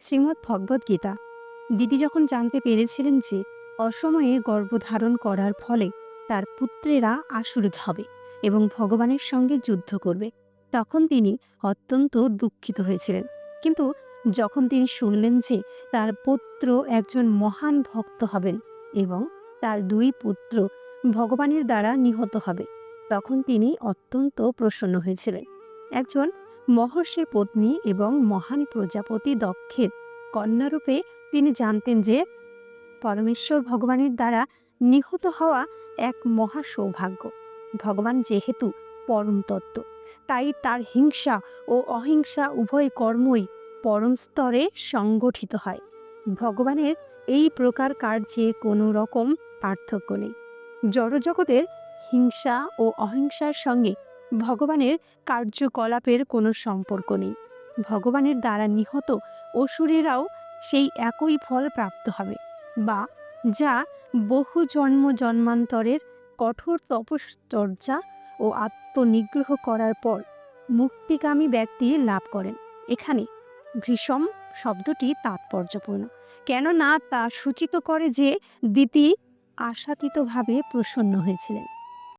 শ্রীমদ্ ভগবদ্ গীতা। দিদি যখন জানতে পেরেছিলেন যে অসময়ে গর্ভধারণ করার ফলে তার পুত্রেরা আসুরিত হবে এবং ভগবানের সঙ্গে যুদ্ধ করবে, তখন তিনি অত্যন্ত দুঃখিত হয়েছিলেন। কিন্তু যখন তিনি শুনলেন যে তার পুত্র একজন মহান ভক্ত হবেন এবং তার দুই পুত্র ভগবানের দ্বারা নিহত হবে, তখন তিনি অত্যন্ত প্রসন্ন হয়েছিলেন। একজন মহর্ষির পত্নী এবং মহান প্রজাপতি দক্ষের কন্যারূপে তিনি জানতেন যে পরমেশ্বর ভগবানের দ্বারা নিহত হওয়া এক মহা সৌভাগ্য ভগবান যেহেতু পরম তত্ত্ব তাই তার হিংসা ও অহিংসা উভয় কর্মই পরম স্তরে সংগঠিত হয়। ভগবানের এই প্রকার কার্যে কোনো রকম পার্থক্য নেই। জড়জগতের হিংসা ও অহিংসার সঙ্গে ভগবানের কার্যকলাপের কোনো সম্পর্ক নেই। ভগবানের দ্বারা নিহত অসুরেরাও সেই একই ফল প্রাপ্ত হবে বা যা বহু জন্ম জন্মান্তরের কঠোর তপশ্চর্যা ও আত্মনিগ্রহ করার পর মুক্তিকামী ব্যক্তি লাভ করেন। এখানে ভীষম শব্দটি তাৎপর্যপূর্ণ, কেননা তা সূচিত করে যে দিতি আশাতীতভাবে প্রসন্ন হয়েছিলেন।